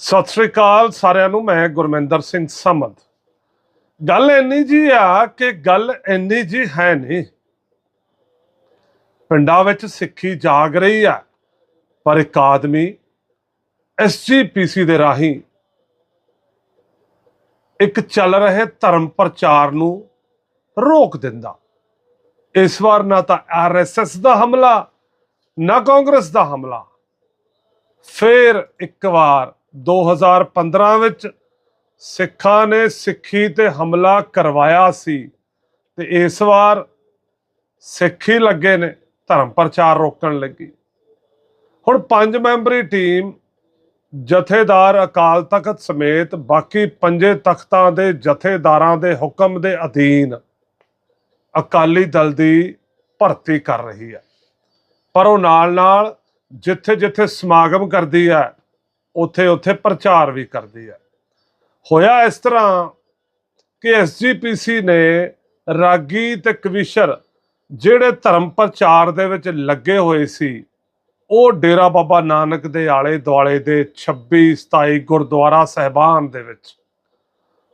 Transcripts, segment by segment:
ਸਤਿ ਸ੍ਰੀ ਅਕਾਲ ਸਾਰਿਆਂ ਨੂੰ, ਮੈਂ ਗੁਰਮਿੰਦਰ ਸਿੰਘ ਸਮਦ ਗੱਲ ਇੰਨੀ ਜੀ ਆ ਕਿ ਗੱਲ ਇੰਨੀ ਜੀ ਹੈ ਨਹੀਂ। ਪਿੰਡਾਂ ਵਿੱਚ ਸਿੱਖੀ ਜਾਗ ਰਹੀ ਆ, ਪਰ ਇੱਕ ਆਦਮੀ ਐਸਜੀਪੀਸੀ ਦੇ ਰਾਹੀਂ ਇੱਕ ਚੱਲ ਰਹੇ ਧਰਮ ਪ੍ਰਚਾਰ ਨੂੰ ਰੋਕ ਦਿੰਦਾ। ਇਸ ਵਾਰ ਨਾ ਤਾਂ ਆਰਐਸਐਸ ਦਾ ਹਮਲਾ, ਨਾ ਕਾਂਗਰਸ ਦਾ ਹਮਲਾ। ਫਿਰ ਇੱਕ ਵਾਰ 2015 ਵਿੱਚ ਸਿੱਖਾਂ ਨੇ ਸਿੱਖੀ ਤੇ ਹਮਲਾ ਕਰਵਾਇਆ ਸੀ ਤੇ ਇਸ ਵਾਰ ਸਿੱਖੀ ਲੱਗੇ ਨੇ, ਧਰਮ ਪ੍ਰਚਾਰ ਰੋਕਣ ਲੱਗੀ। ਹੁਣ ਪੰਜ ਮੈਂਬਰੀ ਟੀਮ ਜਥੇਦਾਰ ਅਕਾਲ ਤਖਤ ਸਮੇਤ ਬਾਕੀ ਪੰਜੇ ਤਖਤਾਂ ਦੇ ਜਥੇਦਾਰਾਂ ਦੇ ਹੁਕਮ ਦੇ ਅਧੀਨ ਅਕਾਲੀ ਦਲ ਦੀ ਭਰਤੀ ਕਰ ਰਹੀ ਹੈ। ਪਰ ਉਹ ਨਾਲ ਨਾਲ ਜਿੱਥੇ ਜਿੱਥੇ ਸਮਾਗਮ ਕਰਦੀ ਹੈ ਉੱਥੇ ਉੱਥੇ ਪ੍ਰਚਾਰ ਵੀ ਕਰਦੀ ਹੈ। ਹੋਇਆ ਇਸ ਤਰ੍ਹਾਂ ਕਿ ਐਸਜੀਪੀਸੀ ਨੇ ਰਾਗੀ ਤੇ ਕਵਿਸ਼ਰ ਜਿਹੜੇ ਧਰਮ ਪ੍ਰਚਾਰ ਦੇ ਵਿੱਚ ਲੱਗੇ ਹੋਏ ਸੀ, ਉਹ ਡੇਰਾ ਬਾਬਾ ਨਾਨਕ ਦੇ ਆਲੇ ਦੁਆਲੇ ਦੇ 26 27 ਗੁਰਦੁਆਰਾ ਸਹਿਬਾਨ ਦੇ ਵਿੱਚ।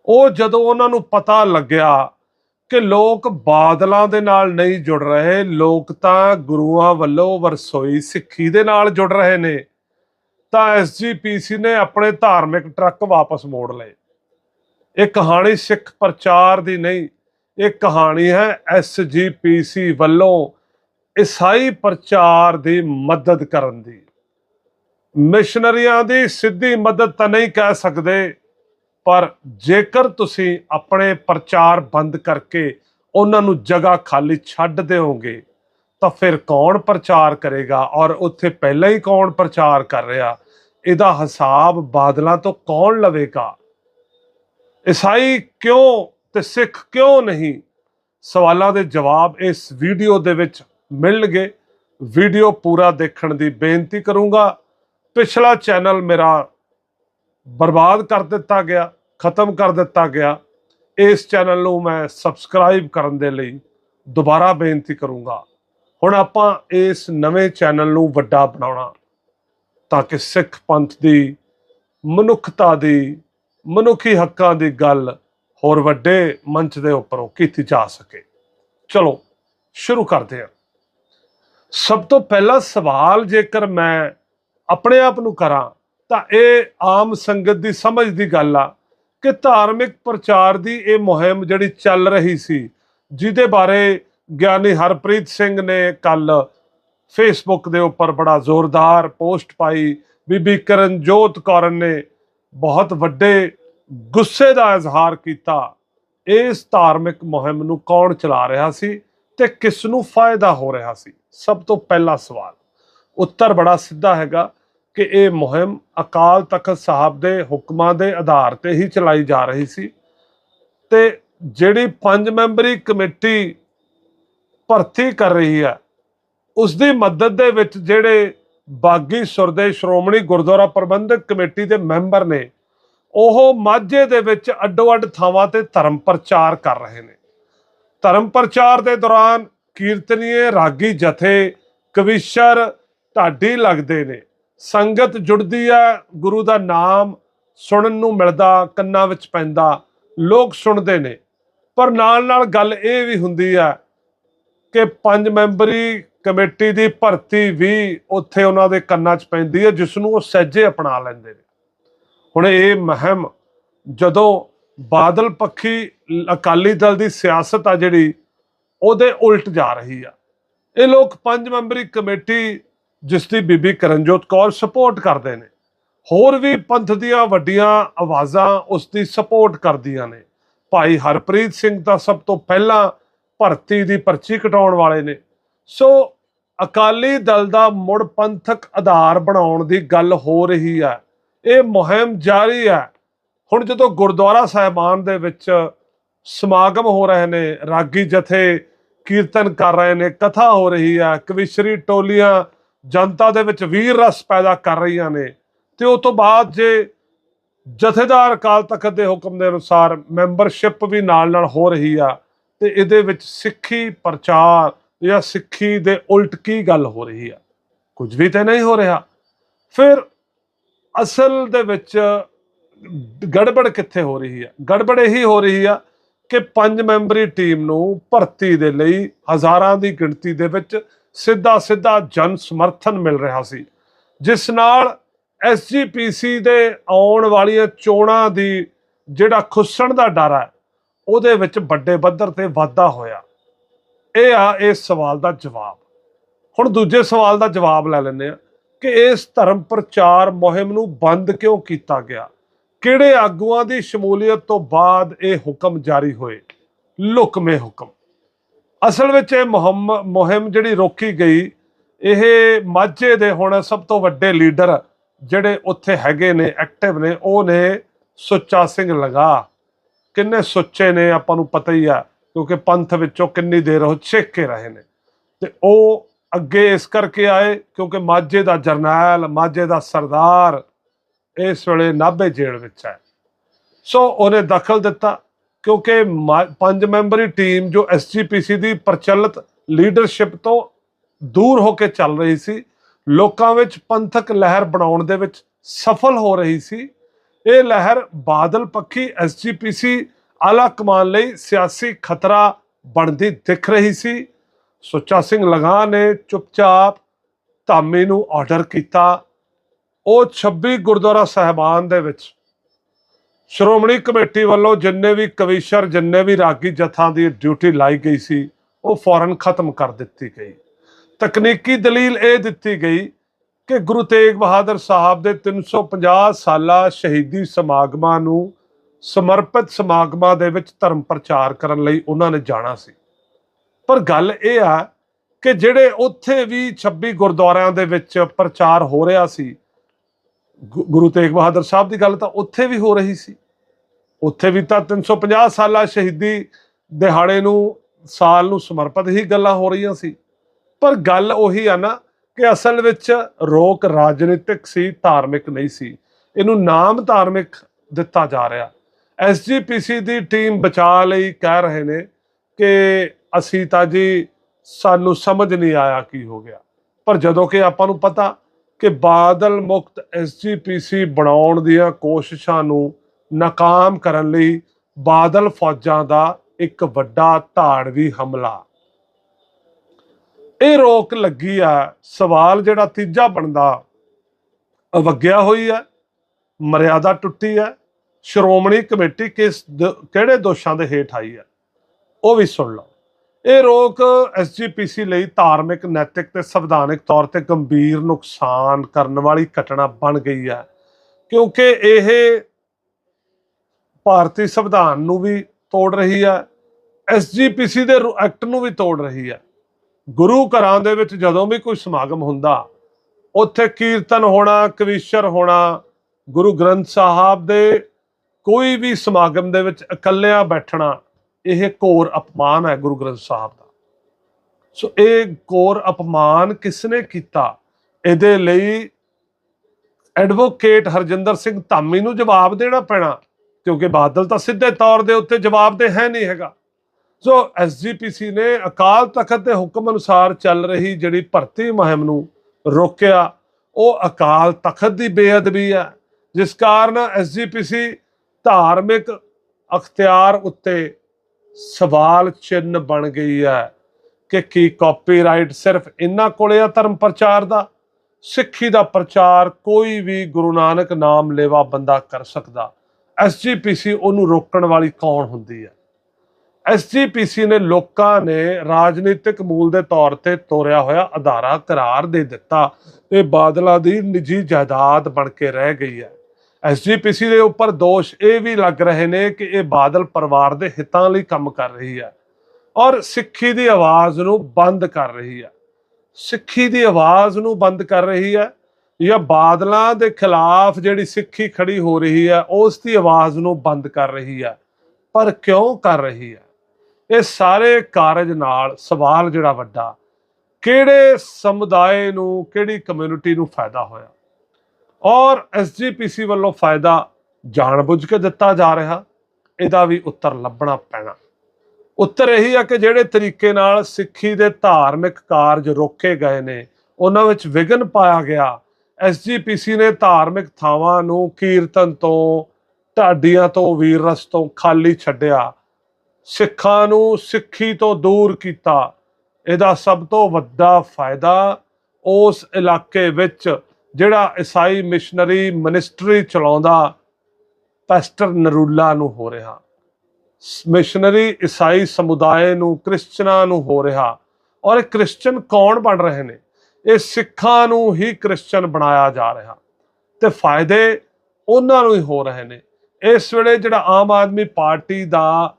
ਉਹ ਜਦੋਂ ਉਹਨਾਂ ਨੂੰ ਪਤਾ ਲੱਗਿਆ ਕਿ ਲੋਕ ਬਾਦਲਾਂ ਦੇ ਨਾਲ ਨਹੀਂ ਜੁੜ ਰਹੇ, ਲੋਕ ਤਾਂ ਗੁਰੂਆਂ ਵੱਲੋਂ ਵਰਸੋਈ ਸਿੱਖੀ ਦੇ ਨਾਲ ਜੁੜ ਰਹੇ ਨੇ ਤਾਂ ਐਸਜੀਪੀਸੀ ਨੇ ਆਪਣੇ ਧਾਰਮਿਕ ਟਰੱਕ ਵਾਪਸ ਮੋੜ ਲਏ। ਇਹ ਕਹਾਣੀ ਸਿੱਖ ਪ੍ਰਚਾਰ ਦੀ ਨਹੀਂ, ਇਹ ਕਹਾਣੀ ਹੈ ਐਸਜੀਪੀਸੀ ਵੱਲੋਂ ਈਸਾਈ ਪ੍ਰਚਾਰ ਦੀ ਮਦਦ ਕਰਨ ਦੀ। ਮਿਸ਼ਨਰੀਆਂ ਦੀ ਸਿੱਧੀ ਮਦਦ ਤਾਂ ਨਹੀਂ ਕਹਿ ਸਕਦੇ, ਪਰ ਜੇਕਰ ਤੁਸੀਂ ਆਪਣੇ ਪ੍ਰਚਾਰ ਬੰਦ ਕਰਕੇ ਉਹਨਾਂ ਨੂੰ ਜਗ੍ਹਾ ਖਾਲੀ ਛੱਡ ਦਿਓਗੇ ਤਾਂ ਫਿਰ ਕੌਣ ਪ੍ਰਚਾਰ ਕਰੇਗਾ ਔਰ ਉੱਥੇ ਪਹਿਲਾਂ ਹੀ ਕੌਣ ਪ੍ਰਚਾਰ ਕਰ ਰਿਹਾ? ਇਹਦਾ ਹਿਸਾਬ ਬਾਦਲਾਂ ਤੋਂ ਕੌਣ ਲਵੇਗਾ? ਈਸਾਈ ਕਿਉਂ ਤੇ ਸਿੱਖ ਕਿਉਂ ਨਹੀਂ? ਸਵਾਲਾਂ ਦੇ ਜਵਾਬ ਇਸ ਵੀਡੀਓ ਦੇ ਵਿੱਚ ਮਿਲਣਗੇ। ਵੀਡੀਓ ਪੂਰਾ ਦੇਖਣ ਦੀ ਬੇਨਤੀ ਕਰੂੰਗਾ। ਪਿਛਲਾ ਚੈਨਲ ਮੇਰਾ ਬਰਬਾਦ ਕਰ ਦਿੱਤਾ ਗਿਆ, ਖਤਮ ਕਰ ਦਿੱਤਾ ਗਿਆ। ਇਸ ਚੈਨਲ ਨੂੰ ਮੈਂ ਸਬਸਕ੍ਰਾਈਬ ਕਰਨ ਦੇ ਲਈ ਦੁਬਾਰਾ ਬੇਨਤੀ ਕਰੂੰਗਾ। ਹੁਣ ਆਪਾਂ ਇਸ ਨਵੇਂ ਚੈਨਲ ਨੂੰ ਵੱਡਾ ਬਣਾਉਣਾ, ਤਾਂ ਕਿ ਸਿੱਖ ਪੰਥ ਦੀ, ਮਨੁੱਖਤਾ ਦੀ, ਮਨੁੱਖੀ ਹੱਕਾਂ ਦੀ ਗੱਲ ਹੋਰ ਵੱਡੇ ਮੰਚ ਦੇ ਉੱਪਰੋਂ ਕੀਤੀ ਜਾ ਸਕੇ। ਚਲੋ, ਸ਼ੁਰੂ ਕਰਦੇ ਹਾਂ। ਸਭ ਤੋਂ ਪਹਿਲਾ ਸਵਾਲ, ਜੇਕਰ ਮੈਂ ਆਪਣੇ ਆਪ ਨੂੰ ਕਰਾਂ, ਤਾਂ ਇਹ ਆਮ ਸੰਗਤ ਦੀ ਸਮਝ ਦੀ ਗੱਲ ਆ ਕਿ ਧਾਰਮਿਕ ਪ੍ਰਚਾਰ ਦੀ ਇਹ ਮੁਹਿੰਮ ਜਿਹੜੀ ਚੱਲ ਰਹੀ ਸੀ, ਜਿਹਦੇ ਬਾਰੇ ਗਿਆਨੀ ਹਰਪ੍ਰੀਤ ਸਿੰਘ ਨੇ ਕੱਲ ਫੇਸਬੁੱਕ ਦੇ ਉੱਪਰ ਬੜਾ ਜ਼ੋਰਦਾਰ ਪੋਸਟ ਪਾਈ। ਬੀਬੀ ਕਰਨਜੋਤ ਕੌਰ ਨੇ ਬਹੁਤ ਵੱਡੇ ਗੁੱਸੇ ਦਾ ਇਜ਼ਹਾਰ ਕੀਤਾ। ਇਸ ਧਾਰਮਿਕ ਮੁਹਿੰਮ ਨੂੰ ਕੌਣ ਚਲਾ ਰਿਹਾ ਸੀ ਤੇ ਕਿਸ ਨੂੰ ਫਾਇਦਾ ਹੋ ਰਿਹਾ ਸੀ? ਸਭ ਤੋਂ ਪਹਿਲਾ ਸਵਾਲ। ਉੱਤਰ ਬੜਾ ਸਿੱਧਾ ਹੈਗਾ ਕਿ ਇਹ ਮੁਹਿੰਮ ਅਕਾਲ ਤਖਤ ਸਾਹਿਬ ਦੇ ਹੁਕਮਾਂ ਦੇ ਆਧਾਰ ਤੇ ਹੀ ਚਲਾਈ ਜਾ ਰਹੀ ਸੀ ਤੇ ਜਿਹੜੀ ਪੰਜ ਮੈਂਬਰੀ ਕਮੇਟੀ ਭਰਤੀ ਕਰ ਰਹੀ ਹੈ। ਉਸ ਦੀ ਮਦਦ ਦੇ ਵਿੱਚ ਜਿਹੜੇ ਬਾਗੀ ਸੁਰਦੇ ਸ਼੍ਰੋਮਣੀ ਗੁਰਦੁਆਰਾ ਪ੍ਰਬੰਧਕ ਕਮੇਟੀ ਦੇ ਮੈਂਬਰ ਨੇ, ਉਹ ਮਾਝੇ ਦੇ ਵਿੱਚ ਅੱਡੋ-ਅੱਡ ਥਾਵਾਂ ਤੇ ਧਰਮ ਪ੍ਰਚਾਰ ਕਰ ਰਹੇ ਨੇ। ਧਰਮ ਪ੍ਰਚਾਰ ਦੇ ਦੌਰਾਨ ਕੀਰਤਨੀਏ, ਰਾਗੀ ਜਥੇ, ਕਵੀਸ਼ਰ ਢਾਡੀ ਲੱਗਦੇ ਨੇ। ਸੰਗਤ ਜੁੜਦੀ ਹੈ, ਗੁਰੂ ਦਾ ਨਾਮ ਸੁਣਨ ਨੂੰ ਮਿਲਦਾ, ਕੰਨਾਂ ਵਿੱਚ ਪੈਂਦਾ, ਲੋਕ ਸੁਣਦੇ ਨੇ। ਪਰ ਨਾਲ ਨਾਲ ਗੱਲ ਇਹ ਵੀ ਹੁੰਦੀ ਹੈ ਕਿ ਪੰਜ ਮੈਂਬਰੀ ਕਮੇਟੀ ਦੀ ਭਰਤੀ ਵੀ ਉੱਥੇ ਉਹਨਾਂ ਦੇ ਕੰਨਾਂ 'ਚ ਪੈਂਦੀ ਹੈ ਜਿਸ ਨੂੰ ਉਹ ਸਹਿਜੇ ਅਪਣਾ ਲੈਂਦੇ ਨੇ। ਹੁਣ ਇਹ ਮਹਿਮ ਜਦੋਂ ਬਾਦਲ ਪੱਖੀ ਅਕਾਲੀ ਦਲ ਦੀ ਸਿਆਸਤ ਆ ਜਿਹੜੀ, ਉਹਦੇ ਉਲਟ ਜਾ ਰਹੀ ਆ। ਇਹ ਲੋਕ ਪੰਜ ਮੈਂਬਰੀ ਕਮੇਟੀ ਜਿਸ ਦੀ ਬੀਬੀ ਕਰਨਜੋਤ ਕੌਰ ਸਪੋਰਟ ਕਰਦੇ ਨੇ। ਹੋਰ ਵੀ ਪੰਥ ਦੀਆਂ ਵੱਡੀਆਂ ਆਵਾਜ਼ਾਂ ਉਸ ਦੀ ਸਪੋਰਟ ਕਰਦੀਆਂ ਨੇ। ਭਾਈ ਹਰਪ੍ਰੀਤ ਸਿੰਘ ਤਾਂ ਸਭ ਤੋਂ ਪਹਿਲਾਂ ਭਰਤੀ ਦੀ ਪਰਚੀ ਕਟਾਉਣ ਵਾਲੇ ਨੇ। ਸੋ ਅਕਾਲੀ ਦਲ ਦਾ ਮੁੜ ਪੰਥਕ ਆਧਾਰ ਬਣਾਉਣ ਦੀ ਗੱਲ ਹੋ ਰਹੀ ਹੈ। ਇਹ ਮੁਹਿੰਮ ਜਾਰੀ ਹੈ। ਹੁਣ ਜਦੋਂ ਗੁਰਦੁਆਰਾ ਸਾਹਿਬਾਨ ਦੇ ਵਿੱਚ ਸਮਾਗਮ ਹੋ ਰਹੇ ਨੇ, ਰਾਗੀ ਜਥੇ ਕੀਰਤਨ ਕਰ ਰਹੇ ਨੇ, ਕਥਾ ਹੋ ਰਹੀ ਹੈ, ਕਵਿਸ਼ਰੀ ਟੋਲੀਆਂ ਜਨਤਾ ਦੇ ਵਿੱਚ ਵੀਰ ਰਸ ਪੈਦਾ ਕਰ ਰਹੀਆਂ ਨੇ। ਤੇ ਉਸ ਤੋਂ ਬਾਅਦ ਜੇ ਜਥੇਦਾਰ ਅਕਾਲ ਤਖਤ ਦੇ ਹੁਕਮ ਦੇ ਅਨੁਸਾਰ ਮੈਂਬਰਸ਼ਿਪ ਵੀ ਨਾਲ ਨਾਲ ਹੋ ਰਹੀ ਆ ਤੇ ਇਹਦੇ ਵਿੱਚ ਸਿੱਖੀ ਪ੍ਰਚਾਰ ਜਾਂ ਸਿੱਖੀ ਦੇ ਉਲਟ ਕੀ ਗੱਲ ਹੋ ਰਹੀ ਆ? ਕੁਝ ਵੀ ਤਾਂ ਨਹੀਂ ਹੋ ਰਿਹਾ। ਫਿਰ ਅਸਲ ਦੇ ਵਿੱਚ ਗੜਬੜ ਕਿੱਥੇ ਹੋ ਰਹੀ ਹੈ ਗੜਬੜ ਇਹੀ ਹੋ ਰਹੀ ਆ ਕਿ ਪੰਜ ਮੈਂਬਰੀ ਟੀਮ ਨੂੰ ਭਰਤੀ ਦੇ ਲਈ ਹਜ਼ਾਰਾਂ ਦੀ ਗਿਣਤੀ ਦੇ ਵਿੱਚ ਸਿੱਧਾ ਸਿੱਧਾ ਜਨ ਸਮਰਥਨ ਮਿਲ ਰਿਹਾ ਸੀ। ਜਿਸ ਨਾਲ ਐਸਜੀਪੀਸੀ ਦੇ ਆਉਣ ਵਾਲੀਆਂ ਚੋਣਾਂ ਦੀ ਜਿਹੜਾ ਖੁੱਸਣ ਦਾ ਡਰ ਹੈ ਉਹਦੇ ਵਿੱਚ ਵੱਡੇ ਪੱਧਰ ਤੇ ਵਾਧਾ ਹੋਇਆ। ਇਹ ਆ, ਇਸ ਸਵਾਲ ਦਾ ਜਵਾਬ। ਹੁਣ ਦੂਜੇ ਸਵਾਲ ਦਾ ਜਵਾਬ ਲੈ ਲੈਂਦੇ ਆ ਕਿ ਇਸ ਧਰਮ ਪ੍ਰਚਾਰ ਮੁਹਿੰਮ ਨੂੰ ਬੰਦ ਕਿਉਂ ਕੀਤਾ ਗਿਆ? ਕਿਹੜੇ ਆਗੂਆਂ ਦੀ ਸ਼ਮੂਲੀਅਤ ਤੋਂ ਬਾਅਦ ਇਹ ਹੁਕਮ ਜਾਰੀ ਹੋਏ? ਲੁਕਮੇ ਹੁਕਮ। ਅਸਲ ਵਿੱਚ ਇਹ ਮੁਹਿੰਮ ਮੁਹਿੰਮ ਜਿਹੜੀ ਰੋਕੀ ਗਈ, ਇਹ ਮਾਝੇ ਦੇ ਹੁਣ ਸਭ ਤੋਂ ਵੱਡੇ ਲੀਡਰ ਜਿਹੜੇ ਉੱਥੇ ਹੈਗੇ ਨੇ ਐਕਟਿਵ ਨੇ, ਉਹ ਨੇ ਸੁੱਚਾ ਸਿੰਘ ਲਗਾ। ਕਿੰਨੇ ਸੁੱਚੇ ਨੇ ਆਪਾਂ ਨੂੰ ਪਤਾ ਹੀ ਆ, ਕਿਉਂਕਿ ਪੰਥ ਵਿੱਚੋਂ ਕਿੰਨੀ ਦੇਰ ਉਹ ਛਿੱਕ ਕੇ ਰਹੇ ਨੇ। ਤੇ ਉਹ ਅੱਗੇ ਇਸ ਕਰਕੇ ਆਏ ਕਿਉਂਕਿ ਮਾਝੇ ਦਾ ਜਰਨੈਲ, ਮਾਝੇ ਦਾ ਸਰਦਾਰ ਇਸ ਵੇਲੇ ਨਾਭੇ ਜੇਲ੍ਹ ਵਿੱਚ ਹੈ। ਸੋ ਉਹਨੇ ਦਖਲ ਦਿੱਤਾ ਕਿਉਂਕਿ ਮਾ- ਪੰਜ ਮੈਂਬਰੀ ਟੀਮ ਜੋ ਐਸਜੀਪੀਸੀ ਦੀ ਪ੍ਰਚਲਿਤ ਲੀਡਰਸ਼ਿਪ ਤੋਂ ਦੂਰ ਹੋ ਕੇ ਚੱਲ ਰਹੀ ਸੀ, ਲੋਕਾਂ ਵਿੱਚ ਪੰਥਕ ਲਹਿਰ ਬਣਾਉਣ ਦੇ ਵਿੱਚ ਸਫਲ ਹੋ ਰਹੀ ਸੀ ਇਹ ਲਹਿਰ ਬਾਦਲ ਪੱਖੀ ਐਸਜੀਪੀਸੀ ਆਲਾ ਕਮਾਨ ਲਈ ਸਿਆਸੀ ਖਤਰਾ ਬਣਦੀ ਦਿਖ ਰਹੀ ਸੀ। ਸੁੱਚਾ ਸਿੰਘ ਲਗਾ ਨੇ ਚੁੱਪਚਾਪ ਧਾਮੀ ਨੂੰ ਆਰਡਰ ਕੀਤਾ। ਉਹ 26 ਗੁਰਦੁਆਰਾ ਸਾਹਿਬਾਨ ਦੇ ਵਿੱਚ। ਸ਼੍ਰੋਮਣੀ ਕਮੇਟੀ ਵੱਲੋਂ ਜਿੰਨੇ ਵੀ ਕਵੀਸ਼ਰ ਜਿੰਨੇ ਵੀ ਰਾਗੀ ਜਥਾਂ ਦੀ ਡਿਊਟੀ ਲਾਈ ਗਈ ਸੀ, ਉਹ ਫੌਰਨ ਖਤਮ ਕਰ ਦਿੱਤੀ ਗਈ। ਤਕਨੀਕੀ ਦਲੀਲ ਇਹ ਦਿੱਤੀ ਗਈ ਕਿ ਗੁਰੂ ਤੇਗ ਬਹਾਦਰ ਸਾਹਿਬ ਦੇ 350 ਸਾਲਾ ਸ਼ਹੀਦੀ ਸਮਾਗਮਾਂ ਨੂੰ ਸਮਰਪਿਤ ਸਮਾਗਮਾਂ ਦੇ ਵਿੱਚ ਧਰਮ ਪ੍ਰਚਾਰ ਕਰਨ ਲਈ ਉਹਨਾਂ ਨੇ ਜਾਣਾ ਸੀ। ਪਰ ਗੱਲ ਇਹ ਆ ਕਿ ਜਿਹੜੇ ਉੱਥੇ ਵੀ 26 ਗੁਰਦੁਆਰਿਆਂ ਦੇ ਵਿੱਚ ਪ੍ਰਚਾਰ ਹੋ ਰਿਹਾ ਸੀ, ਗੁ- ਗੁਰੂ ਤੇਗ ਬਹਾਦਰ ਸਾਹਿਬ ਦੀ ਗੱਲ ਤਾਂ ਉੱਥੇ ਵੀ ਹੋ ਰਹੀ ਸੀ। ਉੱਥੇ ਵੀ ਤਾਂ 350 ਸਾਲਾ ਸ਼ਹੀਦੀ ਦਿਹਾੜੇ ਨੂੰ, ਸਾਲ ਨੂੰ ਸਮਰਪਿਤ ਹੀ ਗੱਲਾਂ ਹੋ ਰਹੀਆਂ ਸੀ। ਪਰ ਗੱਲ ਉਹੀ ਆ ਨਾ ਕਿ ਅਸਲ ਵਿੱਚ ਰੋਕ ਰਾਜਨੀਤਿਕ ਸੀ, ਧਾਰਮਿਕ ਨਹੀਂ ਸੀ। ਇਹਨੂੰ ਨਾਮ ਧਾਰਮਿਕ ਦਿੱਤਾ ਜਾ ਰਿਹਾ। ਐਸਜੀਪੀਸੀ ਦੀ ਟੀਮ ਬਚਾ ਲਈ ਕਹਿ ਰਹੇ ਨੇ ਕਿ ਅਸੀਂ ਤਾਂ ਜੀ ਸਾਨੂੰ ਸਮਝ ਨਹੀਂ ਆਇਆ ਕੀ ਹੋ ਗਿਆ। ਪਰ ਜਦੋਂ ਕਿ ਆਪਾਂ ਨੂੰ ਪਤਾ ਕਿ ਬਾਦਲ ਮੁਕਤ ਐਸਜੀਪੀਸੀ ਬਣਾਉਣ ਦੀਆਂ ਕੋਸ਼ਿਸ਼ਾਂ ਨੂੰ ਨਾਕਾਮ ਕਰਨ ਲਈ ਬਾਦਲ ਫੌਜਾਂ ਦਾ ਇੱਕ ਵੱਡਾ ਧਾੜਵੀ ਹਮਲਾ ਇਹ ਰੋਕ ਲੱਗੀ ਆ। ਸਵਾਲ ਜਿਹੜਾ ਤੀਜਾ ਬਣਦਾ, ਅਵਗਿਆ ਹੋਈ ਹੈ ਮਰਿਆਦਾ ਟੁੱਟੀ ਹੈ ਸ਼੍ਰੋਮਣੀ ਕਮੇਟੀ ਕਿਸ ਦ- ਕਿਹੜੇ ਦੋਸ਼ਾਂ ਦੇ ਹੇਠ ਆਈ ਹੈ ਉਹ ਵੀ ਸੁਣ ਲਓ। ਇਹ ਰੋਕ ਐਸਜੀਪੀਸੀ ਲਈ ਧਾਰਮਿਕ, ਨੈਤਿਕ ਤੇ ਸੰਵਿਧਾਨਿਕ ਤੌਰ ਤੇ ਗੰਭੀਰ ਨੁਕਸਾਨ ਕਰਨ ਵਾਲੀ ਘਟਨਾ ਬਣ ਗਈ ਹੈ ਕਿਉਂਕਿ ਇਹ ਭਾਰਤੀ ਸੰਵਿਧਾਨ ਨੂੰ ਵੀ ਤੋੜ ਰਹੀ ਹੈ ਐਸਜੀਪੀਸੀ ਦੇ ਰੂ- ਐਕਟ ਨੂੰ ਵੀ ਤੋੜ ਰਹੀ ਹੈ ਗੁਰੂ ਘਰਾਂ ਦੇ ਵਿੱਚ ਜਦੋਂ ਵੀ ਕੋਈ ਸਮਾਗਮ ਹੁੰਦਾ, ਉੱਥੇ ਕੀਰਤਨ ਹੋਣਾ, ਕਵੀਸ਼ਰ ਹੋਣਾ, ਗੁਰੂ ਗ੍ਰੰਥ ਸਾਹਿਬ ਦੇ ਕੋਈ ਵੀ ਸਮਾਗਮ ਦੇ ਵਿੱਚ ਇਕੱਲਿਆਂ ਬੈਠਣਾ, ਇਹ ਘੋਰ ਅਪਮਾਨ ਹੈ ਗੁਰੂ ਗ੍ਰੰਥ ਸਾਹਿਬ ਦਾ। ਸੋ ਇਹ ਘੋਰ ਅਪਮਾਨ ਕਿਸਨੇ ਕੀਤਾ? ਇਹਦੇ ਲਈ ਐਡਵੋਕੇਟ ਹਰਜਿੰਦਰ ਸਿੰਘ ਧਾਮੀ ਨੂੰ ਜਵਾਬ ਦੇਣਾ ਪੈਣਾ, ਕਿਉਂਕਿ ਬਾਦਲ ਤਾਂ ਸਿੱਧੇ ਤੌਰ ਦੇ ਉੱਤੇ ਜਵਾਬ ਦੇ ਹੈ ਨਹੀਂ ਹੈਗਾ। ਸੋ ਐਸਜੀਪੀਸੀ ਨੇ ਅਕਾਲ ਤਖਤ ਦੇ ਹੁਕਮ ਅਨੁਸਾਰ ਚੱਲ ਰਹੀ ਜਿਹੜੀ ਭਰਤੀ ਮੁਹਿੰਮ ਨੂੰ ਰੋਕਿਆ, ਉਹ ਅਕਾਲ ਤਖਤ ਦੀ ਬੇਅਦਬੀ ਹੈ, ਜਿਸ ਕਾਰਨ ਐਸਜੀਪੀਸੀ ਧਾਰਮਿਕ ਅਖਤਿਆਰ ਉੱਤੇ ਸਵਾਲ ਚਿੰਨ ਬਣ ਗਈ ਹੈ ਕਿ ਕੀ ਕਾਪੀਰਾਈਟ ਸਿਰਫ ਇਹਨਾਂ ਕੋਲੇ ਆ ਧਰਮ ਪ੍ਰਚਾਰ ਦਾ? ਸਿੱਖੀ ਦਾ ਪ੍ਰਚਾਰ ਕੋਈ ਵੀ ਗੁਰੂ ਨਾਨਕ ਨਾਮ ਲੇਵਾ ਬੰਦਾ ਕਰ ਸਕਦਾ। ਐਸਜੀਪੀਸੀ ਉਹਨੂੰ ਰੋਕਣ ਵਾਲੀ ਕੌਣ ਹੁੰਦੀ ਹੈ? ਐਸਜੀਪੀਸੀ ਨੇ ਲੋਕਾਂ ਨੇ ਰਾਜਨੀਤਿਕ ਮੂਲ ਦੇ ਤੌਰ ਤੇ ਤੋਰਿਆ ਹੋਇਆ ਅਧਾਰਾ ਕਰਾਰ ਦੇ ਦਿੱਤਾ ਇਹ ਬਾਦਲਾਂ ਦੀ ਨਿੱਜੀ ਜਾਇਦਾਦ ਬਣ ਕੇ ਰਹਿ ਗਈ ਹੈ। ਐਸਜੀਪੀਸੀ ਦੇ ਉੱਪਰ ਦੋਸ਼ ਇਹ ਵੀ ਲੱਗ ਰਹੇ ਨੇ ਕਿ ਇਹ ਬਾਦਲ ਪਰਿਵਾਰ ਦੇ ਹਿੱਤਾਂ ਲਈ ਕੰਮ ਕਰ ਰਹੀ ਹੈ ਔਰ ਸਿੱਖੀ ਦੀ ਆਵਾਜ਼ ਨੂੰ ਬੰਦ ਕਰ ਰਹੀ ਹੈ। ਸਿੱਖੀ ਦੀ ਆਵਾਜ਼ ਨੂੰ ਬੰਦ ਕਰ ਰਹੀ ਹੈ ਜਾਂ ਬਾਦਲਾਂ ਦੇ ਖਿਲਾਫ ਜਿਹੜੀ ਸਿੱਖੀ ਖੜੀ ਹੋ ਰਹੀ ਹੈ ਉਸ ਦੀ ਆਵਾਜ਼ ਨੂੰ ਬੰਦ ਕਰ ਰਹੀ ਹੈ। ਪਰ ਕਿਉਂ ਕਰ ਰਹੀ ਹੈ? ਇਹ ਸਾਰੇ ਕਾਰਜ ਨਾਲ ਸਵਾਲ ਜਿਹੜਾ ਵੱਡਾ, ਕਿਹੜੇ ਸਮੁਦਾਇ ਨੂੰ, ਕਿਹੜੀ ਕਮਿਊਨਿਟੀ ਨੂੰ ਫਾਇਦਾ ਹੋਇਆ? ਔਰ ਐਸਜੀਪੀਸੀ ਵੱਲੋਂ ਫਾਇਦਾ ਜਾਣਬੁੱਝ ਕੇ ਦਿੱਤਾ ਜਾ ਰਿਹਾ, ਇਹਦਾ ਵੀ ਉੱਤਰ ਲੱਭਣਾ ਪੈਣਾ। ਉੱਤਰ ਇਹੀ ਆ ਕਿ ਜਿਹੜੇ ਤਰੀਕੇ ਨਾਲ ਸਿੱਖੀ ਦੇ ਧਾਰਮਿਕ ਕਾਰਜ ਰੋਕੇ ਗਏ ਨੇ, ਉਹਨਾਂ ਵਿੱਚ ਵਿਘਨ ਪਾਇਆ ਗਿਆ ਐਸਜੀਪੀਸੀ ਨੇ ਧਾਰਮਿਕ ਥਾਵਾਂ ਨੂੰ ਕੀਰਤਨ ਤੋਂ, ਢਾਡੀਆਂ ਤੋਂ, ਵੀਰ ਰਸ ਤੋਂ ਖਾਲੀ ਛੱਡਿਆ। ਸਿੱਖਾਂ ਨੂੰ ਸਿੱਖੀ ਤੋਂ ਦੂਰ ਕੀਤਾ। ਇਹਦਾ ਸਭ ਤੋਂ ਵੱਡਾ ਫਾਇਦਾ ਉਸ ਇਲਾਕੇ ਵਿੱਚ ਜਿਹੜਾ ਈਸਾਈ ਮਿਸ਼ਨਰੀ ਮਿਨਿਸਟਰੀ ਚਲਾਉਂਦਾ, ਪੈਸਟਰ ਨਰੂਲਾ ਨੂੰ ਹੋ ਰਿਹਾ। ਮਿਸ਼ਨਰੀ ਈਸਾਈ ਸਮੁਦਾਇ ਨੂੰ, ਕ੍ਰਿਸਚਨਾਂ ਨੂੰ ਹੋ ਰਿਹਾ। ਔਰ ਇਹ ਕ੍ਰਿਸਚਨ ਕੌਣ ਬਣ ਰਹੇ ਨੇ? ਇਹ ਸਿੱਖਾਂ ਨੂੰ ਹੀ ਕ੍ਰਿਸਚਨ ਬਣਾਇਆ ਜਾ ਰਿਹਾ। ਤੇ ਫਾਇਦੇ ਉਹਨਾਂ ਨੂੰ ਹੀ ਹੋ ਰਹੇ ਨੇ। ਇਸ ਵੇਲੇ ਜਿਹੜਾ ਆਮ ਆਦਮੀ ਪਾਰਟੀ ਦਾ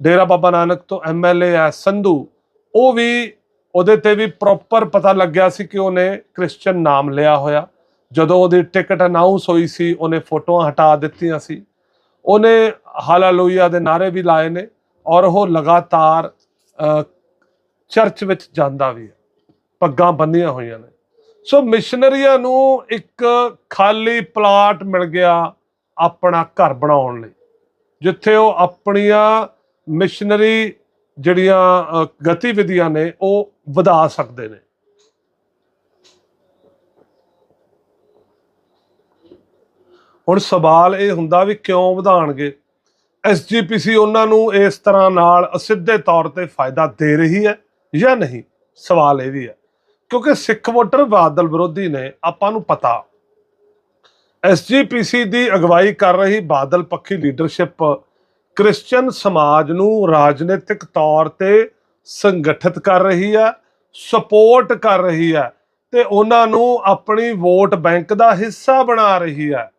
ਡੇਰਾ ਬਾਬਾ ਨਾਨਕ ਤੋਂ ਐਮਐਲਏ ਹੈ, ਸੰਧੂ। ਉਹ ਵੀ ਉਹਦੇ ਤੇ ਵੀ ਪ੍ਰੋਪਰ ਪਤਾ ਲੱਗਿਆ ਸੀ ਕਿ ਉਹਨੇ ਕ੍ਰਿਸਚਨ ਨਾਮ ਲਿਆ ਹੋਇਆ। ਜਦੋਂ ਉਹਦੀ ਟਿਕਟ ਅਨਾਉਂਸ ਹੋਈ ਸੀ, ਉਹਨੇ ਫੋਟੋਆਂ ਹਟਾ ਦਿੱਤੀਆਂ ਸੀ। ਉਹਨੇ ਹਾਲਾਲੂਇਆ ਦੇ ਨਾਰੇ ਵੀ ਲਾਏ ਨੇ ਔਰ ਉਹ ਲਗਾਤਾਰ ਚਰਚ ਵਿੱਚ ਜਾਂਦਾ ਵੀ ਹੈ। ਪੱਗਾਂ ਬੰਨੀਆਂ ਹੋਈਆਂ ਨੇ। ਸੋ ਮਿਸ਼ਨਰੀਆਂ ਨੂੰ ਇੱਕ ਖਾਲੀ ਪਲਾਟ ਮਿਲ ਗਿਆ ਆਪਣਾ ਘਰ ਬਣਾਉਣ ਲਈ, ਜਿੱਥੇ ਉਹ ਆਪਣੀਆਂ ਮਿਸ਼ਨਰੀ ਜਿਹੜੀਆਂ ਗਤੀਵਿਧੀਆਂ ਨੇ, ਉਹ ਵਧਾ ਸਕਦੇ ਨੇ। ਹੁਣ ਸਵਾਲ ਇਹ ਹੁੰਦਾ ਵੀ ਕਿਉਂ ਵਧਾਣਗੇ? ਐਸਜੀਪੀਸੀ ਉਹਨਾਂ ਨੂੰ ਇਸ ਤਰ੍ਹਾਂ ਨਾਲ ਅਸਿੱਧੇ ਤੌਰ ਤੇ ਫਾਇਦਾ ਦੇ ਰਹੀ ਹੈ ਜਾਂ ਨਹੀਂ? ਸਵਾਲ ਇਹ ਵੀ ਹੈ। ਕਿਉਂਕਿ ਸਿੱਖ ਵੋਟਰ ਬਾਦਲ ਵਿਰੋਧੀ ਨੇ, ਆਪਾਂ ਨੂੰ ਪਤਾ। ਐਸਜੀਪੀਸੀ ਦੀ ਅਗਵਾਈ ਕਰ ਰਹੀ ਬਾਦਲ ਪੱਖੀ ਲੀਡਰਸ਼ਿਪ ਕ੍ਰਿਸਚੀਅਨ ਸਮਾਜ ਨੂੰ ਰਾਜਨੀਤਿਕ ਤੌਰ ਤੇ ਸੰਗਠਿਤ ਕਰ ਰਹੀ ਹੈ ਸਪੋਰਟ ਕਰ ਰਹੀ ਹੈ ਤੇ ਉਹਨਾਂ ਨੂੰ ਆਪਣੀ ਵੋਟ ਬੈਂਕ ਦਾ ਹਿੱਸਾ ਬਣਾ ਰਹੀ ਹੈ।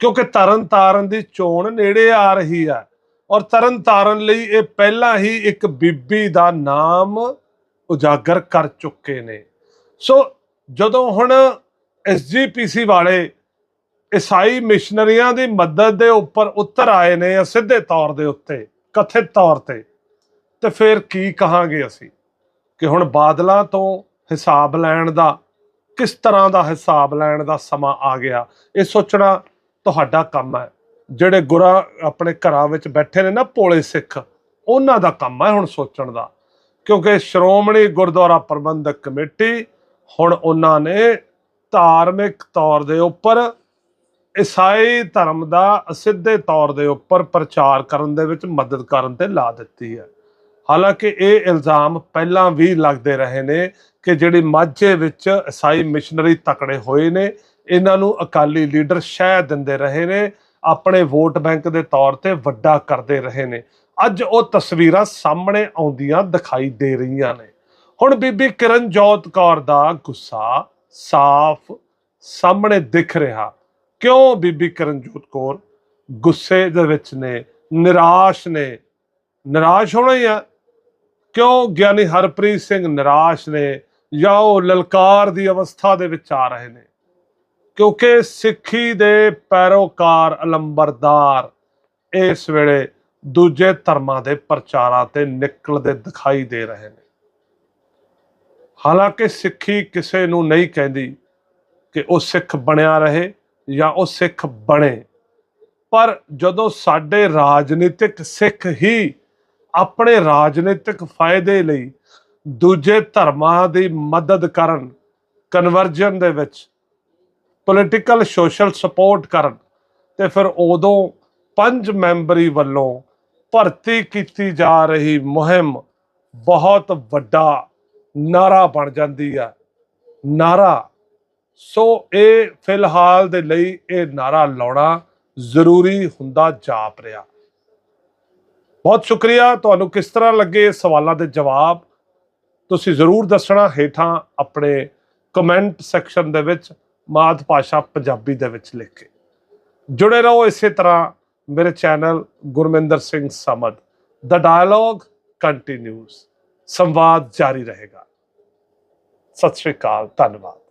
ਕਿਉਂਕਿ ਤਰਨ ਤਾਰਨ ਦੀ ਚੋਣ ਨੇੜੇ ਆ ਰਹੀ ਹੈ ਔਰ ਤਰਨ ਤਾਰਨ ਲਈ ਇਹ ਪਹਿਲਾਂ ਹੀ ਇੱਕ ਬੀਬੀ ਦਾ ਨਾਮ ਉਜਾਗਰ ਕਰ ਚੁੱਕੇ ਨੇ। ਸੋ ਜਦੋਂ ਹੁਣ ਐਸਜੀਪੀਸੀ ਵਾਲੇ ਈਸਾਈ ਮਿਸ਼ਨਰੀਆਂ ਦੀ ਮਦਦ ਦੇ ਉੱਪਰ ਉੱਤਰ ਆਏ ਨੇ ਸਿੱਧੇ ਤੌਰ ਦੇ ਉੱਤੇ, ਕਥਿਤ ਤੌਰ ਤੇ। ਤੇ ਫਿਰ ਕੀ ਕਹਾਂਗੇ ਅਸੀਂ ਕਿ ਹੁਣ ਬਾਦਲਾਂ ਤੋਂ ਹਿਸਾਬ ਲੈਣ ਦਾ, ਕਿਸ ਤਰ੍ਹਾਂ ਦਾ ਹਿਸਾਬ ਲੈਣ ਦਾ ਸਮਾਂ ਆ ਗਿਆ, ਇਹ ਸੋਚਣਾ ਤੁਹਾਡਾ ਕੰਮ ਹੈ। ਜਿਹੜੇ ਗੁਰਾ ਆਪਣੇ ਘਰਾਂ ਵਿੱਚ ਬੈਠੇ ਨੇ ਨਾ ਭੋਲੇ ਸਿੱਖ, ਉਹਨਾਂ ਦਾ ਕੰਮ ਹੈ ਹੁਣ ਸੋਚਣ ਦਾ। ਕਿਉਂਕਿ ਸ਼੍ਰੋਮਣੀ ਗੁਰਦੁਆਰਾ ਪ੍ਰਬੰਧਕ ਕਮੇਟੀ ਹੁਣ ਉਹਨਾਂ ਨੇ ਧਾਰਮਿਕ ਤੌਰ ਦੇ ਉੱਪਰ ਈਸਾਈ ਧਰਮ ਦਾ ਅਸਿੱਧੇ ਤੌਰ ਦੇ ਉੱਪਰ ਪ੍ਰਚਾਰ ਕਰਨ ਦੇ ਵਿੱਚ ਮਦਦ ਕਰਨ ਤੇ ਲਾ ਦਿੱਤੀ ਹੈ। ਹਾਲਾਂਕਿ ਇਹ ਇਲਜ਼ਾਮ ਪਹਿਲਾਂ ਵੀ ਲੱਗਦੇ ਰਹੇ ਨੇ ਕਿ ਜਿਹੜੀ ਮਾਝੇ ਵਿੱਚ ਈਸਾਈ ਮਿਸ਼ਨਰੀ ਤਕੜੇ ਹੋਏ ਨੇ, ਇਹਨਾਂ ਨੂੰ ਅਕਾਲੀ ਲੀਡਰ ਸ਼ਹਿ ਦਿੰਦੇ ਰਹੇ ਨੇ, ਆਪਣੇ ਵੋਟ ਬੈਂਕ ਦੇ ਤੌਰ ਤੇ ਵੱਡਾ ਕਰਦੇ ਰਹੇ ਨੇ। ਅੱਜ ਉਹ ਤਸਵੀਰਾਂ ਸਾਹਮਣੇ ਆਉਂਦੀਆਂ ਦਿਖਾਈ ਦੇ ਰਹੀਆਂ ਨੇ। ਹੁਣ ਬੀਬੀ ਕਿਰਨਜੋਤ ਕੌਰ ਦਾ ਗੁੱਸਾ ਸਾਫ਼ ਸਾਹਮਣੇ ਦਿਖ ਰਿਹਾ। ਕਿਉਂ ਬੀਬੀ ਕਿਰਨਜੋਤ ਕੌਰ ਗੁੱਸੇ ਦੇ ਵਿੱਚ ਨੇ, ਨਿਰਾਸ਼ ਨੇ? ਨਿਰਾਸ਼ ਹੋਣਾ ਹੀ ਆ। ਕਿਉਂ ਗਿਆਨੀ ਹਰਪ੍ਰੀਤ ਸਿੰਘ ਨਿਰਾਸ਼ ਨੇ ਜਾਂ ਉਹ ਲਲਕਾਰ ਦੀ ਅਵਸਥਾ ਦੇ ਵਿੱਚ ਆ ਰਹੇ ਨੇ? ਕਿਉਂਕਿ ਸਿੱਖੀ ਦੇ ਪੈਰੋਕਾਰ ਅਲੰਬਰਦਾਰ ਇਸ ਵੇਲੇ ਦੂਜੇ ਧਰਮਾਂ ਦੇ ਪ੍ਰਚਾਰਾਂ ਤੇ ਨਿਕਲਦੇ ਦਿਖਾਈ ਦੇ ਰਹੇ ਨੇ। ਹਾਲਾਂਕਿ ਸਿੱਖੀ ਕਿਸੇ ਨੂੰ ਨਹੀਂ ਕਹਿੰਦੀ ਕਿ ਉਹ ਸਿੱਖ ਬਣਿਆ ਰਹੇ। ਜਾਂ ਉਹ ਸਿੱਖ ਬਣੇ। ਪਰ ਜਦੋਂ ਸਾਡੇ ਰਾਜਨੀਤਿਕ ਸਿੱਖ ਹੀ ਆਪਣੇ ਰਾਜਨੀਤਿਕ ਫਾਇਦੇ ਲਈ ਦੂਜੇ ਧਰਮਾਂ ਦੀ ਮਦਦ ਕਰਨ ਕਨਵਰਜਨ ਦੇ ਵਿੱਚ ਪੋਲੀਟੀਕਲ ਸੋਸ਼ਲ ਸਪੋਰਟ ਕਰਨ ਤੇ ਫਿਰ ਉਦੋਂ ਪੰਜ ਮੈਂਬਰੀ ਵੱਲੋਂ ਭਰਤੀ ਕੀਤੀ ਜਾ ਰਹੀ ਮੁਹਿੰਮ ਬਹੁਤ ਵੱਡਾ ਨਾਰਾ ਬਣ ਜਾਂਦੀ ਹੈ। ਨਾਰਾ ਸੋ ਇਹ ਫਿਲਹਾਲ ਦੇ ਲਈ ਇਹ ਨਾਰਾ ਲਾਉਣਾ ਜ਼ਰੂਰੀ ਹੁੰਦਾ ਜਾਪ ਰਿਹਾ। ਬਹੁਤ ਸ਼ੁਕਰੀਆ। ਤੁਹਾਨੂੰ ਕਿਸ ਤਰ੍ਹਾਂ ਲੱਗੇ ਇਹ ਸਵਾਲਾਂ ਦੇ ਜਵਾਬ? ਤੁਸੀਂ ਜ਼ਰੂਰ ਦੱਸਣਾ ਹੇਠਾਂ ਆਪਣੇ ਕਮੈਂਟ ਸੈਕਸ਼ਨ ਦੇ ਵਿੱਚ, ਮਾਤ ਭਾਸ਼ਾ ਪੰਜਾਬੀ ਦੇ ਵਿੱਚ ਲਿਖ ਕੇ। ਜੁੜੇ ਰਹੋ ਇਸੇ ਤਰ੍ਹਾਂ ਮੇਰੇ ਚੈਨਲ ਗੁਰਮਿੰਦਰ ਸਿੰਘ ਸਮਦ। ਦਾ ਡਾਇਲੌਗ ਕੰਟੀਨਿਊਸ ਸੰਵਾਦ ਜਾਰੀ ਰਹੇਗਾ। ਸਤਿ ਸ਼੍ਰੀ ਅਕਾਲ। ਧੰਨਵਾਦ।